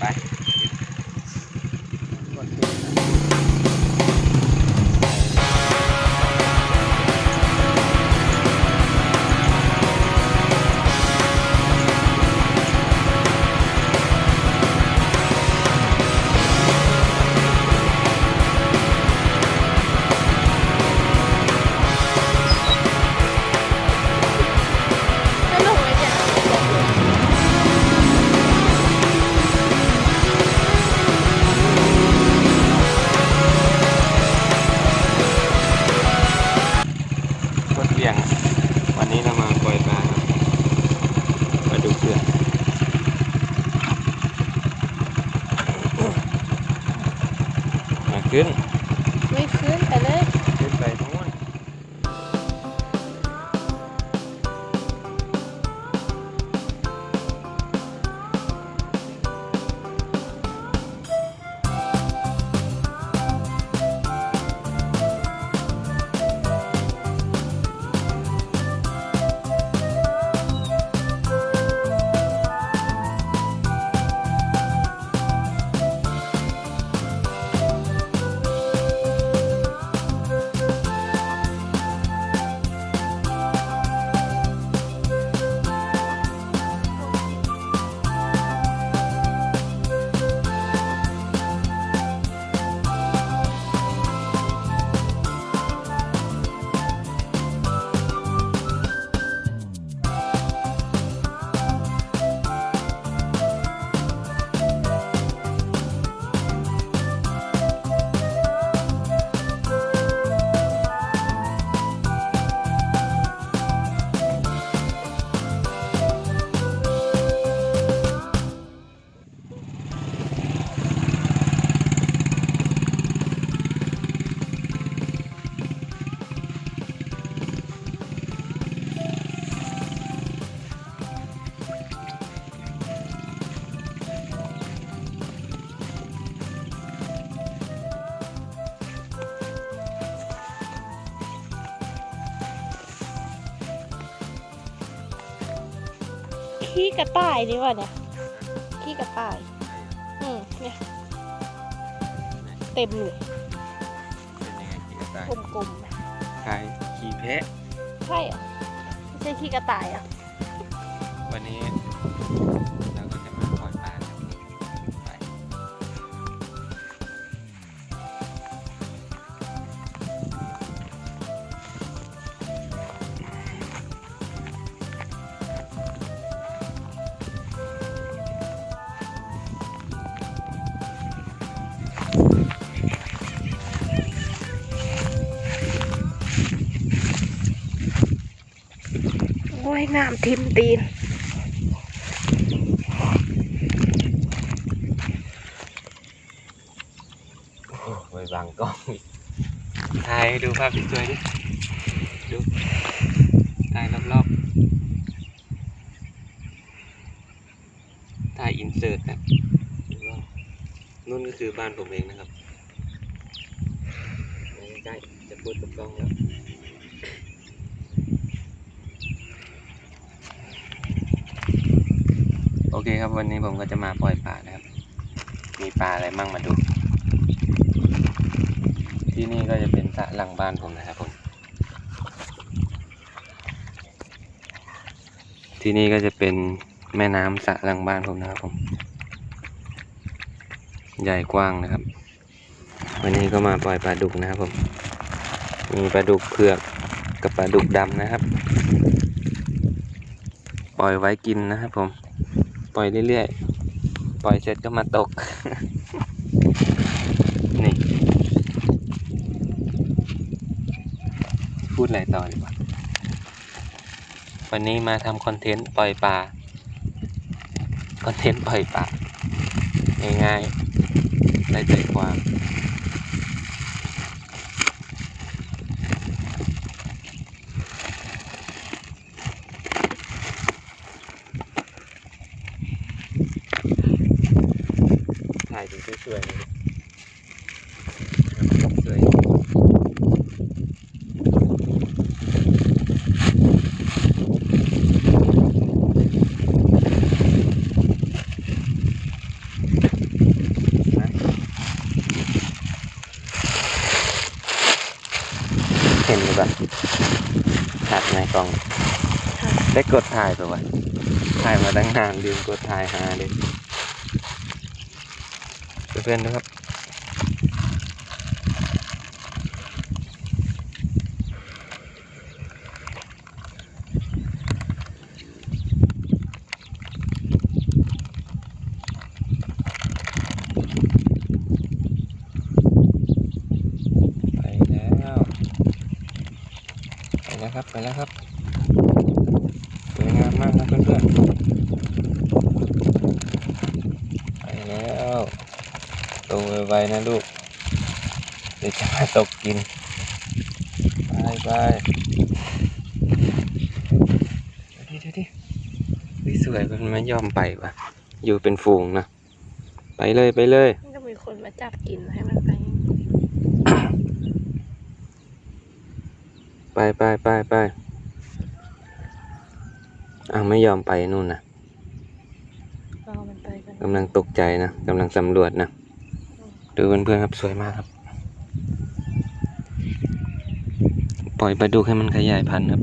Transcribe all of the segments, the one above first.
ไป ขี้กระต่ายนี่วะเนี่ยขี้กระต่าย อืมเนี่ยเต็มเลยเป็นยังไงขี่กระต่ายกลมๆอะคล้ายขี่แพะใช่เหรอไม่ใช่ขี้กระต่ายอะ วันนี้ อ้ยน้ำทิมตีนโอ้โหไปบังกล้องอีกถ่ายให้ดูภาพสวยๆดิ ดูถ่ายรอบๆถ่ายอินเสิร์ตนะดูรอบนู่นก็คือบ้านผมเองนะครับมาใกล้ๆจะพูดกับกล้องแล้ว โอ เคครับวันนี้ผมก็จะมาปล่อยปลานะครับ มีปลาอะไรมั่งมาดู ที่นี่ก็จะเป็นสระหลังบ้านผมนะครับผมที่นี่ก็จะเป็นแม่น้ำสระหลังบ้านผมนะครับผม ใหญ่กว้างนะครับ วันนี้ก็มาปล่อยปลาดุกนะครับผม มีปลาดุกเผือกกับปลาดุกดำนะครับ ปล่อยไว้กินนะครับผม ปล่อยเรื่อยๆ ปล่อยเสร็จก็มาตก นี่ พูดอะไรต่อดีกว่า วันนี้มาทำคอนเทนต์ปล่อยปลา คอนเทนต์ปล่อยปลา ง่ายๆได้ใจความ ดูสวยๆนี่สวยเห็นหรือเปล่าถ่ายในกล้อง ได้กดถ่ายตัวไถ่ายมาตั้งนานลืมกดถ่ายหาเลย เพื่อนๆนะครับ ไปแล้ว ไปแล้วครับ ไปแล้วครับ สวยงามมากครับเพื่อนๆ ไปแล้วโต ไวๆนะลูก เดี๋ยวจะมาตกกิน ไปไปเดี๋ยวดิเดี๋ยวดิเฮ้ยสวยมันไม่ยอมไปว่ะ อยู่เป็นฝูงนะ ไปเลยไปเลยมันก็มีคนมาจับกินให้มันไป ไปไปไปไปอ้าวไม่ยอมไปนู่นนะรอมันไปกันกำลังตกใจนะกำลังสำรวจนะ ดูเพื่อนๆครับสวยมากครับ ปล่อยปลาดุกให้มันขยายพันธุ์ครับ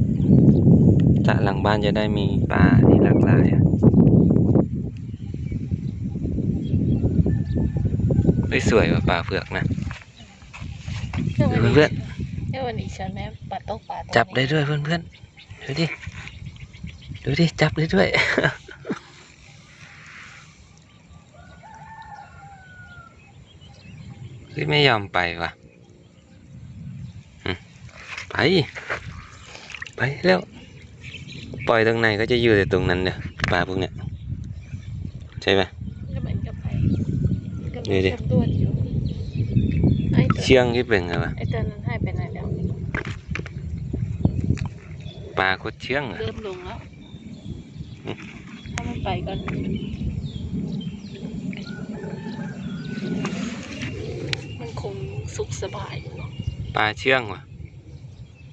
จากหลังบ้านจะได้มีปลาที่หลากหลายอะเฮ้ยสวยว่ะปลาเผือกนะเพื่อนดูเพื่อนเพื่อนวันนี้ฉันแม่ปลาตกปลาๆจับได้ด้วยเพื่อนๆดูดิ ดูดิ จับได้ด้วย ฮ้ยไม่ยอมไปว่ะอืมไป ไปแล้ว ปล่อยตรงไหนก็จะอยู่แต่ตรงนั้นเด้อปลาพวกเนี้ยใช่ไหมก็เหมือนกับไปก็นี่มีดิสำรวจอยู่ไอ้ตัวเชื่องที่เป็นไงวะไอ้ตัวนั้นหายไปไหนแล้วปลาโคตรเชื่องอะเริ่มลงแล้วอืมถ้ามันไปก่อนมันคง สุขสบายเนาะปลาเชื่องว่ะ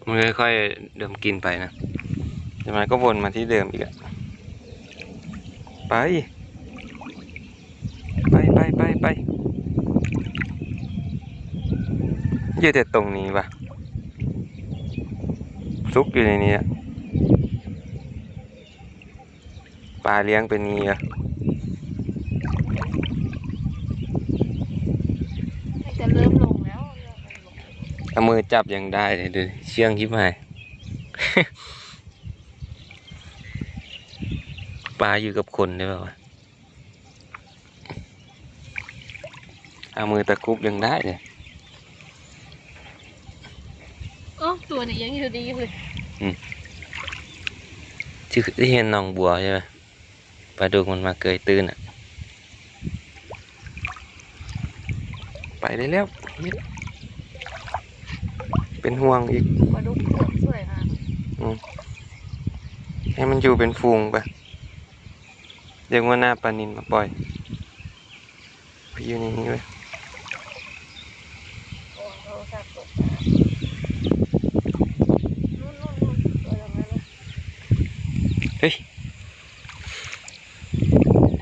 มันค่อยๆเดิมกินไปนะแต่มันก็วนมาที่เดิมอีกอะไป ไปไปไปไปอยู่แต่ตรงนี้ปะซุกอยู่ในนี้ปลาเลี้ยงเป็นนี้อะ ไอ้จะเริ่มลงแล้วเริ่มลง เอามือจับยังได้เลยดูดิเชื่องชิบหายปลาอยู่กับคนได้ป่าวะเอามือตะครุบยังได้เลยอ๋อตัวนี้ยังอยู่ดีเลยที่ที่เห็นหนองบัวใช่ไหมปลาดุกมันมาเกยตื้นอะ ไปได้แล้วนิด เป็นห่วงอีกปลาดุกเผือกสวยค่ะให้มันอยู่เป็นฟูงไปเรียกว่าหน้าปลานินมาปล่อยไปอยู่ในนี้ไว้โอ้โทรศัพท์ตกนู่นนู่นนู่นตัวตรงนั้นน่ะเฮ้ย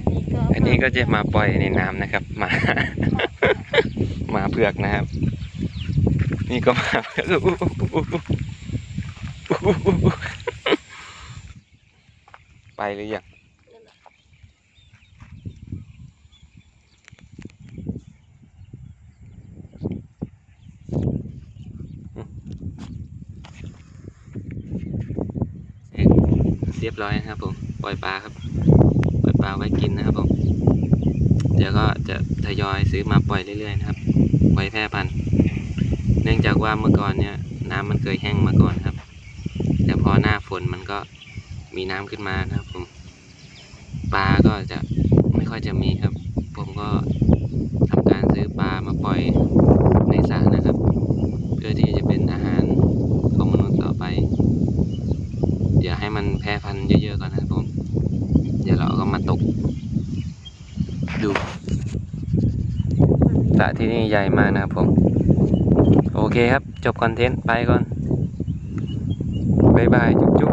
อันนี้ก็อันนี้ก็จะมาปล่อยในน้ำนะครับหมาหมาเผือกนะครับ นี่ก็มาไปหรือยังเรียบร้อยนะครับผมปล่อยปลาครับปล่อยปลาไว้กินนะครับผมเดี๋ยวก็จะทยอยซื้อมาปล่อยเรื่อยๆนะครับ ไว้แพร่พันธุ์ เนื่องจากว่าเมื่อก่อนเนี่ยน้ำมันเคยแห้งมาก่อนครับ แต่พอหน้าฝนมันก็มีน้ำขึ้นมานะครับผมปลาก็จะไม่ค่อยจะมีครับ ผมก็ทำการซื้อปลามาปล่อยในสระนะครับ เพื่อที่จะเป็นอาหารของมนุษย์ต่อไป เดี๋ยวให้มันแพร่พันธุ์เยอะๆก่อนนะครับผม เดี๋ยวเราก็มาตก ดูสระที่นี่ใหญ่มากนะครับผม โอเคครับ จบคอนเทนต์ ไปก่อนบายบาย จุ๊บจุ๊บ